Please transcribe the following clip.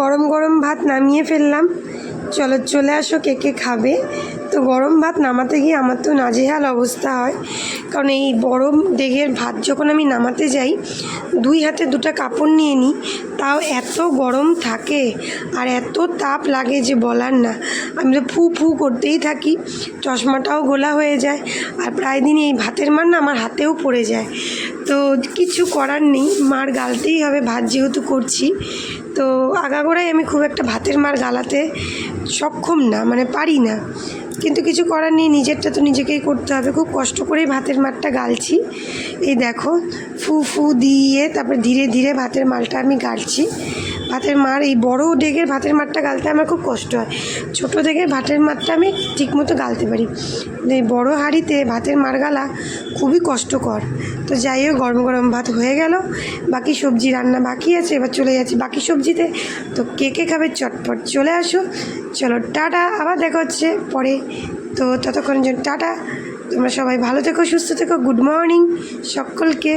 গরম গরম ভাত নামিয়ে ফেললাম। চলো চলে আসো কে কে খাবে। তো গরম ভাত নামাতে গিয়ে আমার তো নাজেহাল অবস্থা হয়। কারণ এই গরম ডেগের ভাত যখন আমি নামাতে যাই, দুই হাতে দুটো কাপড় নিয়ে নিই, তাও এত গরম থাকে আর এত তাপ লাগে যে বলার না। আমি তো ফু ফু করতেই থাকি, চশমাটাও গোলা হয়ে যায় আর প্রায় দিন এই ভাতের মান না আমার হাতেও পড়ে যায়। তো কিছু করার নেই, মার গালতেই হবে ভাত যেহেতু করছি। তো আগাগোড়াই আমি খুব একটা ভাতের মার গালাতে সক্ষম না মানে পারি না। কিন্তু কিছু করার নেই, নিজেরটা তো নিজেকেই করতে হবে। খুব কষ্ট করেই ভাতের মারটা গালছি। এই দেখো, ফু ফু দিয়ে তারপর ধীরে ধীরে ভাতের মালটা আমি গালছি। ভাতের মার, এই বড় ডেগের ভাতের মারটা গালতে আমার খুব কষ্ট হয়। ছোটো ডেগের ভাতের মারটা আমি ঠিকমতো গালতে পারি। এই বড়ো হাঁড়িতে ভাতের মার গালা খুবই কষ্টকর। তো যাই হোক, গরম গরম ভাত হয়ে গেল। বাকি সবজি রান্না বাকি আছে, এবার চলে যাচ্ছি বাকি সবজিতে। তো কে কে খাবে চটপট চলে আসো। চলো, টাটা, আবার দেখা হচ্ছে পরে। তো ততক্ষণ টাটা। তোমরা সবাই ভালো থেকো, সুস্থ থেকো, গুড মর্নিং সকলকে।